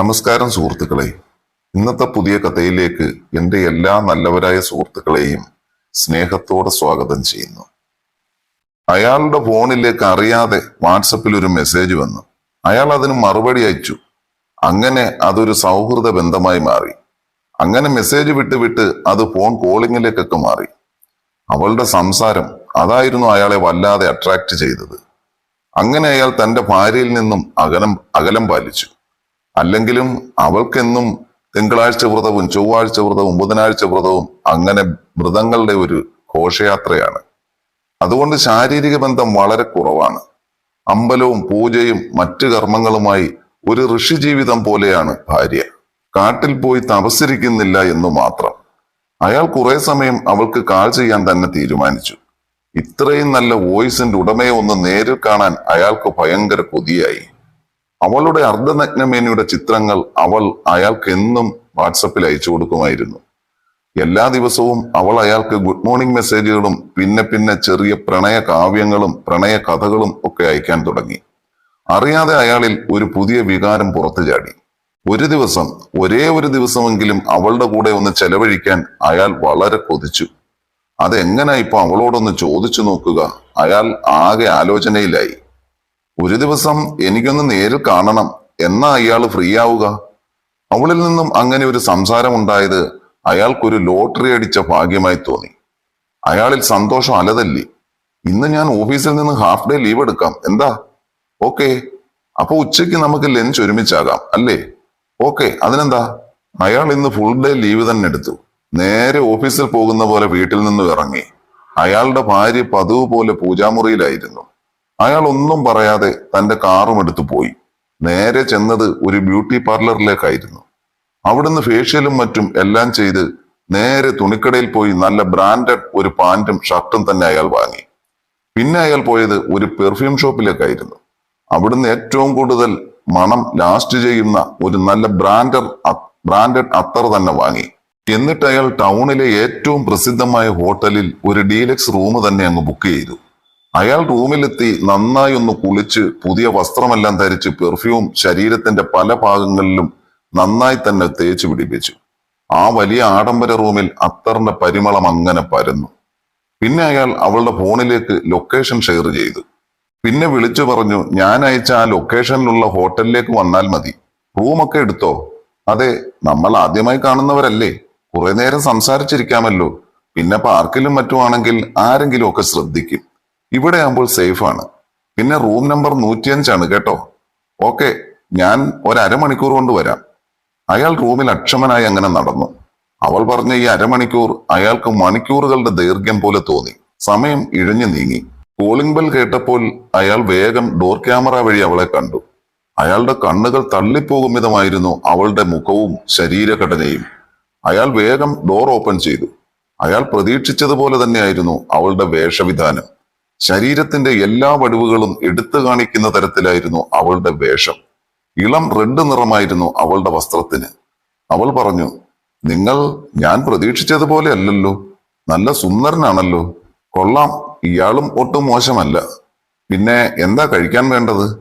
നമസ്കാരം സുഹൃത്തുക്കളെ. ഇന്നത്തെ പുതിയ കഥയിലേക്ക് എന്റെ എല്ലാ നല്ലവരായ സുഹൃത്തുക്കളെയും സ്നേഹത്തോടെ സ്വാഗതം ചെയ്യുന്നു. അയാളുടെ ഫോണിലേക്ക് അറിയാതെ വാട്സപ്പിൽ ഒരു മെസ്സേജ് വന്നു. അയാൾ അതിന് മറുപടി അയച്ചു. അങ്ങനെ അതൊരു സൗഹൃദ ബന്ധമായി മാറി. അങ്ങനെ മെസ്സേജ് വിട്ട് വിട്ട് അത് ഫോൺ കോളിങ്ങിലേക്കൊക്കെ മാറി. അവളുടെ സംസാരം അതായിരുന്നു അയാളെ വല്ലാതെ അട്രാക്ട് ചെയ്തത്. അങ്ങനെ അയാൾ തന്റെ ഭാര്യയിൽ നിന്നും അകലം അകലം പാലിച്ചു. അല്ലെങ്കിലും അവൾക്കെന്നും തിങ്കളാഴ്ച വ്രതവും ചൊവ്വാഴ്ച വ്രതവും ബുധനാഴ്ച വ്രതവും അങ്ങനെ വ്രതങ്ങളുടെ ഒരു ഘോഷയാത്രയാണ്. അതുകൊണ്ട് ശാരീരിക ബന്ധം വളരെ കുറവാണ്. അമ്പലവും പൂജയും മറ്റു കർമ്മങ്ങളുമായി ഒരു ഋഷി ജീവിതം പോലെയാണ് ഭാര്യ. കാട്ടിൽ പോയി തപസ്സിരിക്കുന്നില്ല എന്നു മാത്രം. അയാൾ കുറെ സമയം അവൾക്ക് കാൾ ചെയ്യാൻ തന്നെ തീരുമാനിച്ചു. ഇത്രയും നല്ല വോയിസിന്റെ ഉടമയെ ഒന്ന് നേരിൽ കാണാൻ അയാൾക്ക് ഭയങ്കര കൊതിയായി. അവളുടെ അർദ്ധനഗ്നമേനയുടെ ചിത്രങ്ങൾ അവൾ അയാൾക്ക് എന്നും വാട്സപ്പിൽ അയച്ചു കൊടുക്കുമായിരുന്നു. എല്ലാ ദിവസവും അവൾ അയാൾക്ക് ഗുഡ് മോർണിംഗ് മെസ്സേജുകളും പിന്നെ പിന്നെ ചെറിയ പ്രണയ കാവ്യങ്ങളും പ്രണയ കഥകളും ഒക്കെ അയക്കാൻ തുടങ്ങി. അറിയാതെ അയാളിൽ ഒരു പുതിയ വികാരം പുറത്തു ചാടി. ഒരു ദിവസം ഒരേ ഒരു ദിവസമെങ്കിലും അവളുടെ കൂടെ ഒന്ന് ചെലവഴിക്കാൻ അയാൾ വളരെ കൊതിച്ചു. അതെങ്ങനെ ഇപ്പൊ അവളോടൊന്ന് ചോദിച്ചു നോക്കുക? അയാൾ ആകെ ആലോചനയിലായി. ഒരു ദിവസം എനിക്കൊന്ന് നേരിൽ കാണണം എന്നാ അയാൾ ഫ്രീ ആവുക? അവളിൽ നിന്നും അങ്ങനെ ഒരു സംസാരം ഉണ്ടായത് അയാൾക്കൊരു ലോട്ടറി അടിച്ച ഭാഗ്യമായി തോന്നി. അയാളിൽ സന്തോഷം അലതല്ലി? ഇന്ന് ഞാൻ ഓഫീസിൽ നിന്ന് ഹാഫ് ഡേ ലീവ് എടുക്കാം. എന്താ? ഓക്കെ. അപ്പൊ ഉച്ചയ്ക്ക് നമുക്ക് ലഞ്ച് ഒരുമിച്ചാകാം അല്ലേ? ഓക്കെ അതിനെന്താ? അയാൾ ഇന്ന് ഫുൾ ഡേ ലീവ് തന്നെ എടുത്തു. നേരെ ഓഫീസിൽ പോകുന്ന പോലെ വീട്ടിൽ നിന്നും ഇറങ്ങി. അയാളുടെ ഭാര്യ പതിവ് പോലെ പൂജാമുറിയിലായിരുന്നു. അയാൾ ഒന്നും പറയാതെ തന്റെ കാറും എടുത്തു പോയി. നേരെ ചെന്നത് ഒരു ബ്യൂട്ടി പാർലറിലേക്കായിരുന്നു. അവിടുന്ന് ഫേഷ്യലും മറ്റും എല്ലാം ചെയ്ത് നേരെ തുണിക്കടയിൽ പോയി നല്ല ബ്രാൻഡഡ് ഒരു പാന്റും ഷർട്ടും തന്നെ അയാൾ വാങ്ങി. പിന്നെ അയാൾ പോയത് ഒരു പെർഫ്യൂം ഷോപ്പിലേക്കായിരുന്നു അവിടുന്ന് ഏറ്റവും കൂടുതൽ മണം ലാസ്റ്റ് ചെയ്യുന്ന ഒരു നല്ല ബ്രാൻഡർ ബ്രാൻഡഡ് അത്തർ തന്നെ വാങ്ങി. എന്നിട്ട് അയാൾ ടൗണിലെ ഏറ്റവും പ്രസിദ്ധമായ ഹോട്ടലിൽ ഒരു ഡീലക്സ് റൂം തന്നെ അങ്ങ് ബുക്ക് ചെയ്തു. അയാൾ റൂമിലെത്തി നന്നായി ഒന്ന് കുളിച്ച് പുതിയ വസ്ത്രമെല്ലാം ധരിച്ച് പെർഫ്യൂം ശരീരത്തിന്റെ പല ഭാഗങ്ങളിലും നന്നായി തന്നെ തേച്ച് പിടിപ്പിച്ചു. ആ വലിയ ആഡംബര റൂമിൽ അത്തറിന്റെ പരിമളം അങ്ങനെ പരന്നു. പിന്നെ അയാൾ അവളുടെ ഫോണിലേക്ക് ലൊക്കേഷൻ ഷെയർ ചെയ്തു. പിന്നെ വിളിച്ചു പറഞ്ഞു ഞാൻ അയച്ച ആ ലൊക്കേഷനിലുള്ള ഹോട്ടലിലേക്ക് വന്നാൽ മതി. റൂമൊക്കെ എടുത്തോ? അതെ നമ്മൾ ആദ്യമായി കാണുന്നവരല്ലേ. കുറെ നേരം സംസാരിച്ചിരിക്കാമല്ലോ. പിന്നെ പാർക്കിലും മറ്റുമാണെങ്കിൽ ആരെങ്കിലും ഒക്കെ ശ്രദ്ധിക്കും. ഇവിടെ ആകുമ്പോൾ സേഫ് ആണ്. പിന്നെ റൂം നമ്പർ നൂറ്റിയഞ്ചാണ് കേട്ടോ. ഓക്കെ ഞാൻ ഒരമണിക്കൂർ കൊണ്ട് വരാം. അയാൾ റൂമിൽ അക്ഷമനായി അങ്ങനെ നടന്നു. അവൾ പറഞ്ഞ ഈ അരമണിക്കൂർ അയാൾക്ക് മണിക്കൂറുകളുടെ ദൈർഘ്യം പോലെ തോന്നി. സമയം ഇഴഞ്ഞു നീങ്ങി. കോളിംഗ് ബെൽ കേട്ടപ്പോൾ അയാൾ വേഗം ഡോർ ക്യാമറ വഴി അവളെ കണ്ടു. അയാളുടെ കണ്ണുകൾ തള്ളിപ്പോകും വിധമായിരുന്നു അവളുടെ മുഖവും ശരീരഘടനയും. അയാൾ വേഗം ഡോർ ഓപ്പൺ ചെയ്തു. അയാൾ പ്രതീക്ഷിച്ചതുപോലെ തന്നെയായിരുന്നു അവളുടെ വേഷവിധാനം. ശരീരത്തിന്റെ എല്ലാ വടിവുകളും എടുത്തു കാണിക്കുന്ന തരത്തിലായിരുന്നു അവളുടെ വേഷം. ഇളം റെഡ് നിറമായിരുന്നു അവളുടെ വസ്ത്രത്തിന്. അവൾ പറഞ്ഞു നിങ്ങൾ ഞാൻ പ്രതീക്ഷിച്ചതുപോലെ അല്ലല്ലോ. നല്ല സുന്ദരനാണല്ലോ. കൊള്ളാം ഇയാളും ഒട്ടും മോശമല്ല. പിന്നെ എന്താ കഴിക്കാൻ വേണ്ടത്?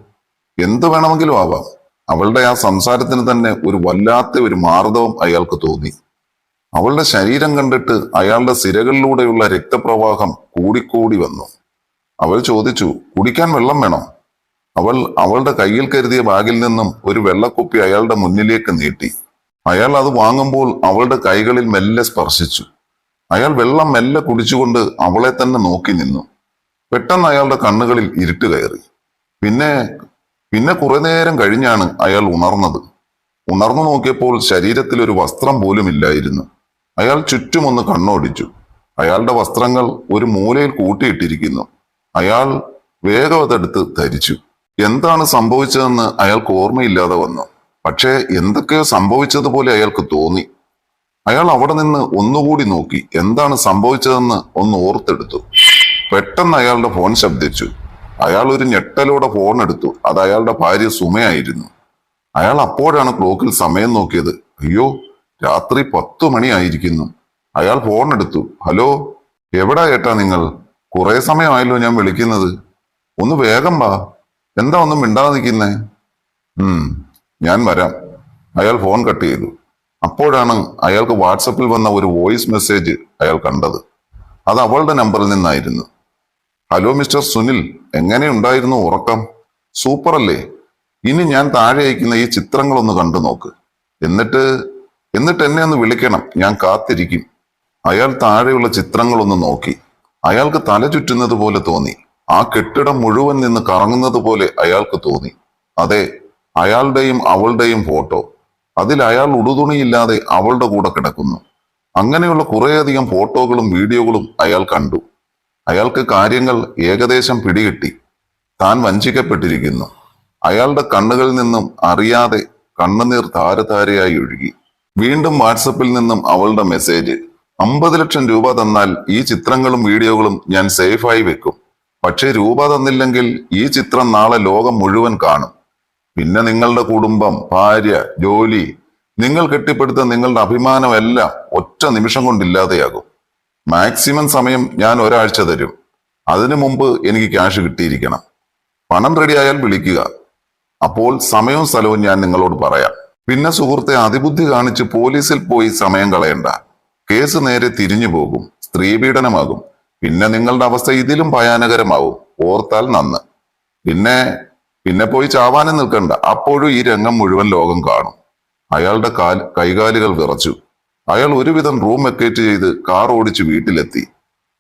എന്തു വേണമെങ്കിലും ആവാം. അവളുടെ ആ സംസാരത്തിന് തന്നെ ഒരു വല്ലാത്ത ഒരു മാർദ്ദവം അയാൾക്ക് തോന്നി. അവളുടെ ശരീരം കണ്ടിട്ട് അയാളുടെ സിരകളിലൂടെയുള്ള രക്തപ്രവാഹം കൂടിക്കൂടി വന്നു. അവൾ ചോദിച്ചു കുടിക്കാൻ വെള്ളം വേണോ? അവൾ അവളുടെ കയ്യിൽ കരുതിയ ബാഗിൽ നിന്നും ഒരു വെള്ളക്കുപ്പി അയാളുടെ മുന്നിലേക്ക് നീട്ടി. അയാൾ അത് വാങ്ങുമ്പോൾ അവളുടെ കൈകളിൽ മെല്ലെ സ്പർശിച്ചു. അയാൾ വെള്ളം മെല്ലെ കുടിച്ചുകൊണ്ട് അവളെ തന്നെ നോക്കി നിന്നു. പെട്ടെന്ന് അയാളുടെ കണ്ണുകളിൽ ഇരുട്ട് കയറി. പിന്നെ പിന്നെ കുറെ നേരം കഴിഞ്ഞാണ് അയാൾ ഉണർന്നത്. ഉണർന്നു നോക്കിയപ്പോൾ ശരീരത്തിൽ ഒരു വസ്ത്രം പോലും ഇല്ലായിരുന്നു. അയാൾ ചുറ്റുമൊന്ന് കണ്ണോടിച്ചു. അയാളുടെ വസ്ത്രങ്ങൾ ഒരു മൂലയിൽ കൂട്ടിയിട്ടിരിക്കുന്നു. അയാൾ വേഗം അതെടുത്ത് ധരിച്ചു. എന്താണ് സംഭവിച്ചതെന്ന് അയാൾക്ക് ഓർമ്മയില്ലാതെ വന്നു. പക്ഷേ എന്തൊക്കെയോ സംഭവിച്ചതുപോലെ അയാൾക്ക് തോന്നി. അയാൾ അവിടെ നിന്ന് ഒന്നുകൂടി നോക്കി. എന്താണ് സംഭവിച്ചതെന്ന് ഒന്ന് ഓർത്തെടുത്തു. പെട്ടെന്ന് അയാളുടെ ഫോൺ ശബ്ദിച്ചു. അയാൾ ഒരു ഞെട്ടലോടെ ഫോൺ എടുത്തു. അത് അയാളുടെ ഭാര്യ സുമയായിരുന്നു. അയാൾ അപ്പോഴാണ് ക്ലോക്കിൽ സമയം നോക്കിയത്. അയ്യോ രാത്രി പത്തു മണിയായിരിക്കുന്നു. അയാൾ ഫോൺ എടുത്തു. ഹലോ എവിടാ ഏട്ടാ നിങ്ങൾ? കുറെ സമയമായല്ലോ ഞാൻ വിളിക്കുന്നത്. ഒന്ന് വേഗം വാ. എന്താ ഒന്നും മിണ്ടാതെ നിൽക്കുന്നേ? ഉം ഞാൻ വരാം. അയാൾ ഫോൺ കട്ട് ചെയ്തു. അപ്പോഴാണ് അയാൾക്ക് വാട്സപ്പിൽ വന്ന ഒരു വോയിസ് മെസ്സേജ് അയാൾ കണ്ടത്. അത് അവളുടെ നമ്പറിൽ നിന്നായിരുന്നു. ഹലോ മിസ്റ്റർ സുനിൽ എങ്ങനെയുണ്ടായിരുന്നു ഉറക്കം? സൂപ്പർ അല്ലേ ഇനി ഞാൻ താഴെ അയക്കുന്ന ഈ ചിത്രങ്ങളൊന്ന് കണ്ടു നോക്ക്. എന്നിട്ട് എന്നിട്ട് എന്നെ ഒന്ന് വിളിക്കണം. ഞാൻ കാത്തിരിക്കും. അയാൾ താഴെയുള്ള ചിത്രങ്ങളൊന്ന് നോക്കി. അയാൾക്ക് തല ചുറ്റുന്നത് പോലെ തോന്നി. ആ കെട്ടിടം മുഴുവൻ നിന്ന് കറങ്ങുന്നത് പോലെ അയാൾക്ക് തോന്നി. അതെ അയാളുടെയും അവളുടെയും ഫോട്ടോ. അതിൽ അയാൾ ഉടുതുണിയില്ലാതെ അവളുടെ കൂടെ കിടക്കുന്നു. അങ്ങനെയുള്ള കുറേയധികം ഫോട്ടോകളും വീഡിയോകളും അയാൾ കണ്ടു. അയാൾക്ക് കാര്യങ്ങൾ ഏകദേശം പിടികിട്ടി. താൻ വഞ്ചിക്കപ്പെട്ടിരിക്കുന്നു. അയാളുടെ കണ്ണുകളിൽ നിന്നും അറിയാതെ കണ്ണുനീർ താരതാരയായി ഒഴുകി. വീണ്ടും വാട്സപ്പിൽ നിന്നും അവളുടെ മെസ്സേജ്. അമ്പത് ലക്ഷം രൂപ തന്നാൽ ഈ ചിത്രങ്ങളും വീഡിയോകളും ഞാൻ സേഫായി വെക്കും. പക്ഷേ രൂപ തന്നില്ലെങ്കിൽ ഈ ചിത്രം നാളെ ലോകം മുഴുവൻ കാണും. പിന്നെ നിങ്ങളുടെ കുടുംബം ഭാര്യ ജോലി നിങ്ങൾ കെട്ടിപ്പടുത്ത നിങ്ങളുടെ അഭിമാനമെല്ലാം ഒറ്റ നിമിഷം കൊണ്ടില്ലാതെയാകും മാക്സിമം സമയം ഞാൻ ഒരാഴ്ച തരും. അതിനു മുമ്പ് എനിക്ക് ക്യാഷ് കിട്ടിയിരിക്കണം. പണം റെഡിയായാൽ വിളിക്കുക. അപ്പോൾ സമയവും സ്ഥലവും ഞാൻ നിങ്ങളോട് പറയാം. പിന്നെ സുഹൃത്തെ അതിബുദ്ധി കാണിച്ച് പോലീസിൽ പോയി സമയം കളയണ്ട. കേസ് നേരെ തിരിഞ്ഞു പോകും. സ്ത്രീ പീഡനമാകും. പിന്നെ നിങ്ങളുടെ അവസ്ഥ ഇതിലും ഭയാനകരമാവും. ഓർത്താൽ നന്ന്. പിന്നെ പിന്നെ പോയി ചാവാനും നിൽക്കണ്ട. അപ്പോഴും ഈ രംഗം മുഴുവൻ ലോകം കാണും. അയാളുടെ കാൽ കൈകാലുകൾ വിറച്ചു. അയാൾ ഒരുവിധം റൂം വെക്കേറ്റ് ചെയ്ത് കാർ ഓടിച്ച് വീട്ടിലെത്തി.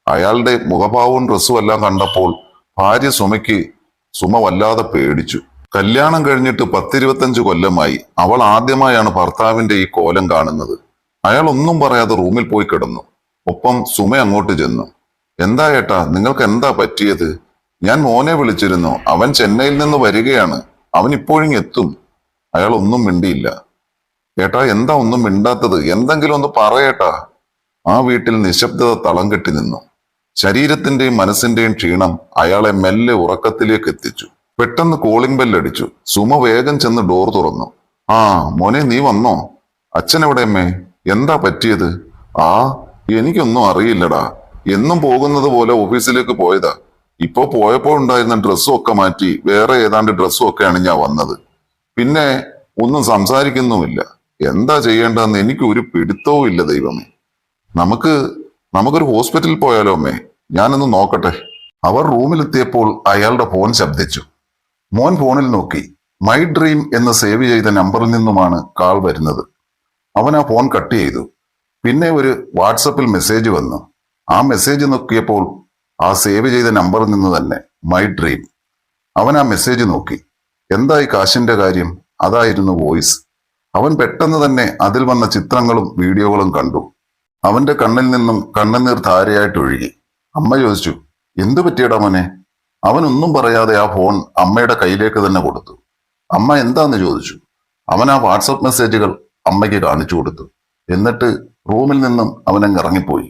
അയാളുടെ മുഖഭാവവും ഡ്രസ്സും എല്ലാം കണ്ടപ്പോൾ ഭാര്യ സുമയ്ക്ക് സുമ വല്ലാതെ പേടിച്ചു. കല്യാണം കഴിഞ്ഞിട്ട് പത്തിരുപത്തഞ്ച് കൊല്ലമായി. അവൾ ആദ്യമായാണ് ഭർത്താവിന്റെ ഈ കോലം കാണുന്നത്. അയാൾ ഒന്നും പറയാതെ റൂമിൽ പോയി കിടന്നു. ഒപ്പം സുമ അങ്ങോട്ട് ചെന്നു. എന്താ ഏട്ടാ നിങ്ങൾക്ക് എന്താ പറ്റിയത്? ഞാൻ മോനെ വിളിച്ചിരുന്നു. അവൻ ചെന്നൈയിൽ നിന്ന് വരികയാണ്. അവൻ ഇപ്പോഴും എത്തും. അയാൾ ഒന്നും മിണ്ടിയില്ല. ഏട്ടാ എന്താ ഒന്നും മിണ്ടാത്തത്? എന്തെങ്കിലും ഒന്ന് പറയേട്ടാ ആ വീട്ടിൽ നിശബ്ദത തളം കെട്ടി നിന്നു. ശരീരത്തിന്റെയും മനസ്സിന്റെയും ക്ഷീണം അയാളെ മെല്ലെ ഉറക്കത്തിലേക്ക് എത്തിച്ചു. പെട്ടെന്ന് കോളിംഗ് ബെല്ലടിച്ചു സുമ വേഗം ചെന്ന് ഡോർ തുറന്നു. ആ മോനെ നീ വന്നോ? അച്ഛൻ എവിടെയമ്മേ എന്താ പറ്റിയത്? ആ എനിക്കൊന്നും അറിയില്ലടാ. എന്നും പോകുന്നത് പോലെ ഓഫീസിലേക്ക് പോയതാ. ഇപ്പോ പോയപ്പോൾ ഉണ്ടായിരുന്ന ഡ്രസ്സും ഒക്കെ മാറ്റി വേറെ ഏതാണ്ട് ഡ്രസ്സും ഒക്കെയാണ് ഞാൻ വന്നത്. പിന്നെ ഒന്നും സംസാരിക്കുന്നുമില്ല. എന്താ ചെയ്യേണ്ടതെന്ന് എനിക്ക് ഒരു പിടുത്തവും ഇല്ല ദൈവമേ. നമുക്ക് നമുക്കൊരു ഹോസ്പിറ്റലിൽ പോയാലോ അമ്മേ? ഞാനൊന്ന് നോക്കട്ടെ. അവർ റൂമിലെത്തിയപ്പോൾ അയാളുടെ ഫോൺ ശബ്ദിച്ചു. മോൻ ഫോണിൽ നോക്കി. മൈ ഡ്രീം എന്ന് സേവ് ചെയ്ത നമ്പറിൽ നിന്നുമാണ് കാൾ വരുന്നത്. അവൻ ആ ഫോൺ കട്ട് ചെയ്തു. പിന്നെ ഒരു വാട്സപ്പിൽ മെസ്സേജ് വന്നു. ആ മെസ്സേജ് നോക്കിയപ്പോൾ ആ സേവ് ചെയ്ത നമ്പറിൽ നിന്ന് തന്നെ മൈ ഡ്രീം അവൻ ആ മെസ്സേജ് നോക്കി. എന്തായി കാശിന്റെ കാര്യം? അതായിരുന്നു വോയിസ്. അവൻ പെട്ടെന്ന് തന്നെ അതിൽ വന്ന ചിത്രങ്ങളും വീഡിയോകളും കണ്ടു. അവന്റെ കണ്ണിൽ നിന്നും കണ്ണുനീർ ധാരയായിട്ട് ഒഴുകി. അമ്മ ചോദിച്ചു എന്തു പറ്റിയടാ മോനെ? അവനൊന്നും പറയാതെ ആ ഫോൺ അമ്മയുടെ കയ്യിലേക്ക് തന്നെ കൊടുത്തു. അമ്മ എന്താന്ന് ചോദിച്ചു. അവൻ ആ വാട്സപ്പ് മെസ്സേജുകൾ അമ്മയ്ക്ക് കാണിച്ചു കൊടുത്തു. എന്നിട്ട് റൂമിൽ നിന്നും അവനങ്ങ് ഇറങ്ങിപ്പോയി.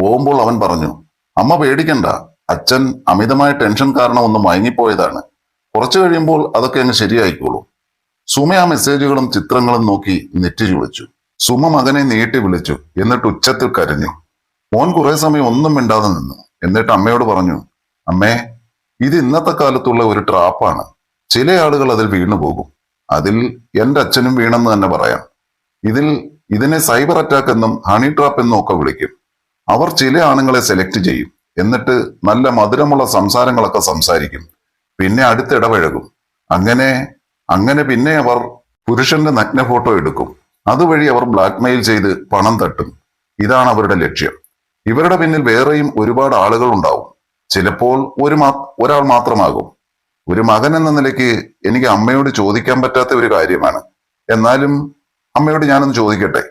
പോകുമ്പോൾ അവൻ പറഞ്ഞു അമ്മ പേടിക്കണ്ട. അച്ഛൻ അമിതമായ ടെൻഷൻ കാരണം ഒന്ന് മയങ്ങിപ്പോയതാണ്. കുറച്ചു കഴിയുമ്പോൾ അതൊക്കെ അങ്ങ് ശരിയായിക്കോളൂ. സുമ ആ മെസ്സേജുകളും ചിത്രങ്ങളും നോക്കി നെറ്റി ചുളിച്ചു. സുമ മകനെ നീട്ടി വിളിച്ചു. എന്നിട്ട് ഉച്ചത്തിൽ കരഞ്ഞു. മോൻ കുറെ സമയം ഒന്നും മിണ്ടാതെ നിന്നു. എന്നിട്ട് അമ്മയോട് പറഞ്ഞു അമ്മേ ഇത് ഇന്നത്തെ കാലത്തുള്ള ഒരു ട്രാപ്പാണ്. ചില ആളുകൾ അതിൽ വീണു പോകും അതിൽ എന്റെ അച്ഛനും വീണെന്ന് തന്നെ പറയാം. ഇതിൽ ഇതിനെ സൈബർ അറ്റാക്ക് എന്നും ഹണി ട്രാപ്പ് എന്നും ഒക്കെ വിളിക്കും. അവർ ചില ആണുങ്ങളെ സെലക്ട് ചെയ്യും. എന്നിട്ട് നല്ല മധുരമുള്ള സംസാരങ്ങളൊക്കെ സംസാരിക്കും. പിന്നെ അടുത്തിടപഴകും അങ്ങനെ അങ്ങനെ പിന്നെ അവർ പുരുഷന്റെ നഗ്ന ഫോട്ടോ എടുക്കും. അതുവഴി അവർ ബ്ലാക്ക്മെയിൽ ചെയ്ത് പണം തട്ടും. ഇതാണ് അവരുടെ ലക്ഷ്യം. ഇവരുടെ പിന്നിൽ വേറെയും ഒരുപാട് ആളുകൾ ഉണ്ടാവും. ചിലപ്പോൾ ഒരു ഒരാൾ മാത്രമാകും. ഒരു മകൻ എന്ന നിലയ്ക്ക് എനിക്ക് അമ്മയോട് ചോദിക്കാൻ പറ്റാത്ത ഒരു കാര്യമാണ്. എന്നാലും അമ്മയോട് ഞാനൊന്ന് ചോദിക്കട്ടെ?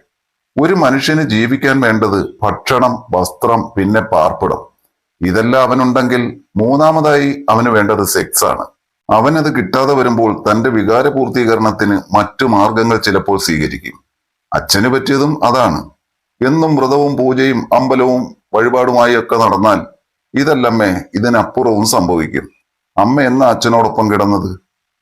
ഒരു മനുഷ്യന് ജീവിക്കാൻ വേണ്ടത് ഭക്ഷണം വസ്ത്രം പിന്നെ പാർപ്പിടം. ഇതെല്ലാം അവനുണ്ടെങ്കിൽ മൂന്നാമതായി അവന് വേണ്ടത് സെക്സ് ആണ്. അവനത് കിട്ടാതെ വരുമ്പോൾ തന്റെ വികാര പൂർത്തീകരണത്തിന് മറ്റു മാർഗങ്ങൾ ചിലപ്പോൾ സ്വീകരിക്കും. അച്ഛന് പറ്റിയതും അതാണ്. എന്നും വ്രതവും പൂജയും അമ്പലവും വഴിപാടുമായി ഒക്കെ നടന്നാൽ ഇതല്ലമ്മേ ഇതിനപ്പുറവും സംഭവിക്കും. അമ്മ എന്ന അച്ഛനോടൊപ്പം കിടന്നത്?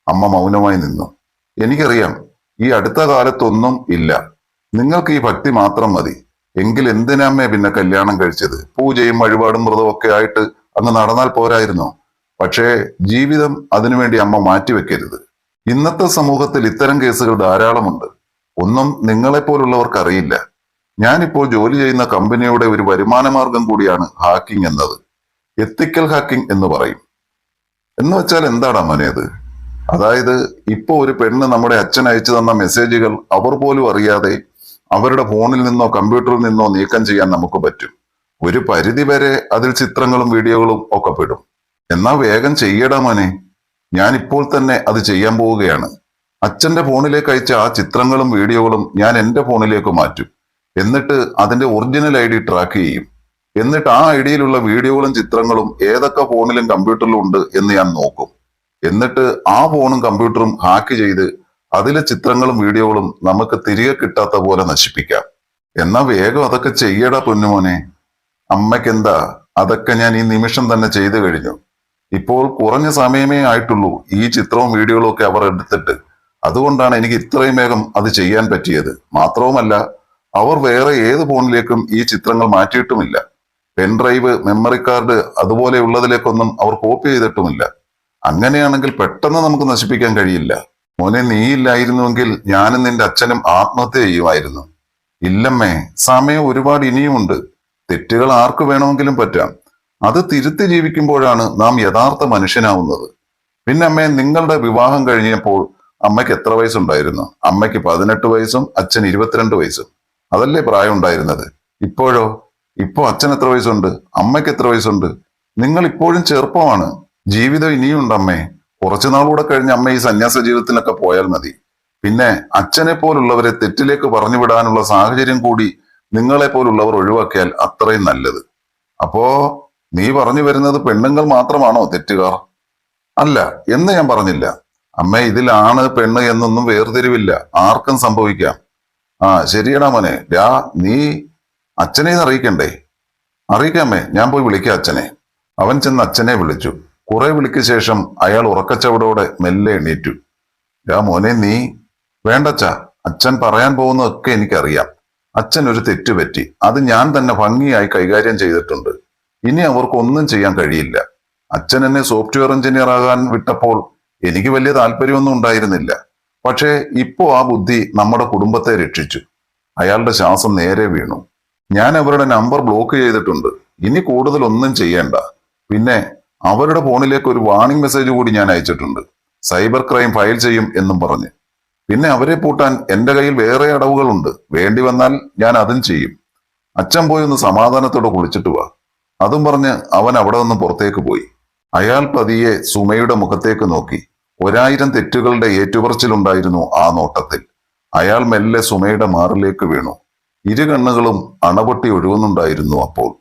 അമ്മ മൗനമായി നിന്നു. എനിക്കറിയാം ഈ അടുത്ത കാലത്തൊന്നും ഇല്ല. നിങ്ങൾക്ക് ഈ ഭക്തി മാത്രം മതി. എങ്കിൽ എന്തിനമ്മേ പിന്നെ കല്യാണം കഴിച്ചത്? പൂജയും വഴിപാടും വ്രതവും ഒക്കെ ആയിട്ട് അങ്ങ് നടന്നാൽ പോരായിരുന്നോ? പക്ഷേ ജീവിതം അതിനുവേണ്ടി അമ്മ മാറ്റിവെക്കരുത്. ഇന്നത്തെ സമൂഹത്തിൽ ഇത്തരം കേസുകൾ ധാരാളമുണ്ട്. ഒന്നും നിങ്ങളെപ്പോലുള്ളവർക്ക് അറിയില്ല. ഞാനിപ്പോൾ ജോലി ചെയ്യുന്ന കമ്പനിയുടെ ഒരു വരുമാന മാർഗം കൂടിയാണ് ഹാക്കിംഗ് എന്നത്. എത്തിക്കൽ ഹാക്കിംഗ് എന്ന് പറയും. എന്ന് വെച്ചാൽ എന്താടാ മോനെ അത് അതായത് ഇപ്പോൾ ഒരു പെണ്ണ് നമ്മുടെ അച്ഛൻ അയച്ചു തന്ന മെസ്സേജുകൾ അവർ പോലും അറിയാതെ അവരുടെ ഫോണിൽ നിന്നോ കമ്പ്യൂട്ടറിൽ നിന്നോ നീക്കം ചെയ്യാൻ നമുക്ക് പറ്റും. ഒരു പരിധി വരെ അതിൽ ചിത്രങ്ങളും വീഡിയോകളും ഒക്കെ പെടും. എന്നാ വേഗം ചെയ്യടാ മോനെ. ഞാൻ ഇപ്പോൾ തന്നെ അത് ചെയ്യാൻ പോവുകയാണ്. അച്ഛന്റെ ഫോണിലേക്ക് അയച്ച ആ ചിത്രങ്ങളും വീഡിയോകളും ഞാൻ എന്റെ ഫോണിലേക്ക് മാറ്റും. എന്നിട്ട് അതിന്റെ ഒറിജിനൽ ഐ ഡി ട്രാക്ക് ചെയ്യും. എന്നിട്ട് ആ ഐഡിയിലുള്ള വീഡിയോകളും ചിത്രങ്ങളും ഏതൊക്കെ ഫോണിലും കമ്പ്യൂട്ടറിലും ഉണ്ട് എന്ന് ഞാൻ നോക്കും. എന്നിട്ട് ആ ഫോണും കമ്പ്യൂട്ടറും ഹാക്ക് ചെയ്ത് അതിലെ ചിത്രങ്ങളും വീഡിയോകളും നമുക്ക് തിരികെ കിട്ടാത്ത പോലെ നശിപ്പിക്കാം. എന്നാ വേഗം അതൊക്കെ ചെയ്യടാ പൊന്നുമോനെ. അമ്മയ്ക്കെന്താ? അതൊക്കെ ഞാൻ ഈ നിമിഷം തന്നെ ചെയ്തു കഴിഞ്ഞു. ഇപ്പോൾ കുറഞ്ഞ സമയമേ ആയിട്ടുള്ളൂ ഈ ചിത്രവും വീഡിയോകളും ഒക്കെ അവർ എടുത്തിട്ട്. അതുകൊണ്ടാണ് എനിക്ക് ഇത്രയും വേഗം അത് ചെയ്യാൻ പറ്റിയത്. മാത്രവുമല്ല അവർ വേറെ ഏത് ഫോണിലേക്കും ഈ ചിത്രങ്ങൾ മാറ്റിയിട്ടുമില്ല. പെൻഡ്രൈവ് മെമ്മറി കാർഡ് അതുപോലെയുള്ളതിലേക്കൊന്നും അവർ കോപ്പി ചെയ്തിട്ടുമില്ല. അങ്ങനെയാണെങ്കിൽ പെട്ടെന്ന് നമുക്ക് നശിപ്പിക്കാൻ കഴിയില്ല. മോനെ നീ ഇല്ലായിരുന്നുവെങ്കിൽ ഞാനും നിന്റെ അച്ഛനും ആത്മഹത്യ ചെയ്യുമായിരുന്നു. ഇല്ലമ്മേ സമയം ഒരുപാട് ഇനിയുമുണ്ട്. തെറ്റുകൾ ആർക്ക് വേണമെങ്കിലും പറ്റാം. അത് തിരുത്തി ജീവിക്കുമ്പോഴാണ് നാം യഥാർത്ഥ മനുഷ്യനാവുന്നത്. പിന്നെ അമ്മേ നിങ്ങളുടെ വിവാഹം കഴിഞ്ഞപ്പോൾ അമ്മയ്ക്ക് എത്ര വയസ്സുണ്ടായിരുന്നു? അമ്മയ്ക്ക് പതിനെട്ട് വയസ്സും അച്ഛൻ ഇരുപത്തിരണ്ട് വയസ്സും. അതല്ലേ പ്രായം ഉണ്ടായിരുന്നത് ഇപ്പോഴോ? ഇപ്പോ അച്ഛൻ എത്ര വയസ്സുണ്ട്? അമ്മയ്ക്ക് എത്ര വയസ്സുണ്ട്? നിങ്ങൾ ഇപ്പോഴും ചെറുപ്പമാണ്. ജീവിതം ഇനിയുണ്ട് അമ്മേ. കുറച്ചു നാളുകൂടെ കഴിഞ്ഞ് അമ്മ ഈ സന്യാസ ജീവിതത്തിലൊക്കെ പോയാൽ മതി. പിന്നെ അച്ഛനെ പോലുള്ളവരെ തെറ്റിലേക്ക് പറഞ്ഞു വിടാനുള്ള സാഹചര്യം കൂടി നിങ്ങളെ പോലുള്ളവർ ഒഴിവാക്കിയാൽ അത്രയും നല്ലത്. അപ്പോ നീ പറഞ്ഞു വരുന്നത് പെണ്ണുങ്ങൾ മാത്രമാണോ തെറ്റുകാർ? അല്ല എന്ന് ഞാൻ പറഞ്ഞില്ല. അമ്മ ഇതിലാണ് പെണ്ണ് എന്നൊന്നും വേർതിരിവില്ല. ആർക്കും സംഭവിക്കാം. ആ ശരിയടാ മോനെ. രാ നീ അച്ഛനെ അറിയിക്കണ്ടേ? അറിയിക്കാമേ ഞാൻ പോയി വിളിക്കാം അച്ഛനെ. അവൻ ചെന്ന് അച്ഛനെ വിളിച്ചു. കുറെ വിളിക്ക് ശേഷം അയാൾ ഉറക്കച്ചവടോടെ മെല്ലെ എണീറ്റു. രാ മോനെ നീ വേണ്ടച്ച അച്ഛൻ പറയാൻ പോകുന്നതൊക്കെ എനിക്കറിയാം. അച്ഛൻ ഒരു തെറ്റ് പറ്റി. അത് ഞാൻ തന്നെ ഭംഗിയായി കൈകാര്യം ചെയ്തിട്ടുണ്ട്. ഇനി അവർക്കൊന്നും ചെയ്യാൻ കഴിയില്ല. അച്ഛൻ എന്നെ സോഫ്റ്റ്വെയർ എഞ്ചിനീയർ ആകാൻ വിട്ടപ്പോൾ എനിക്ക് വലിയ താല്പര്യമൊന്നും ഉണ്ടായിരുന്നില്ല. പക്ഷേ ഇപ്പോ ആ ബുദ്ധി നമ്മുടെ കുടുംബത്തെ രക്ഷിച്ചു. അയാളുടെ ശ്വാസം നേരെ വീണു. ഞാൻ അവരുടെ നമ്പർ ബ്ലോക്ക് ചെയ്തിട്ടുണ്ട്. ഇനി കൂടുതൽ ഒന്നും ചെയ്യേണ്ട. പിന്നെ അവരുടെ ഫോണിലേക്ക് ഒരു വാർണിംഗ് മെസ്സേജ് കൂടി ഞാൻ അയച്ചിട്ടുണ്ട്. സൈബർ ക്രൈം ഫയൽ ചെയ്യും എന്നും പറഞ്ഞ്. പിന്നെ അവരെ പൂട്ടാൻ എന്റെ കയ്യിൽ വേറെ അടവുകളുണ്ട്. വേണ്ടി വന്നാൽ ഞാൻ അതും ചെയ്യും. അച്ഛൻ പോയി ഒന്ന് സമാധാനത്തോടെ കുളിച്ചിട്ട് വാ. അതും പറഞ്ഞ് അവൻ അവിടെ നിന്ന് പുറത്തേക്ക് പോയി. അയാൾ പതിയെ സുമയുടെ മുഖത്തേക്ക് നോക്കി. ഒരായിരം തെറ്റുകളുടെ ഏറ്റുപറച്ചിലുണ്ടായിരുന്നു ആ നോട്ടത്തിൽ. അയാൾ മെല്ലെ സുമയുടെ മാറിലേക്ക് വീണു. ഇരു കണ്ണുകളും അണപൊട്ടി ഒഴുകുന്നുണ്ടായിരുന്നു അപ്പോൾ.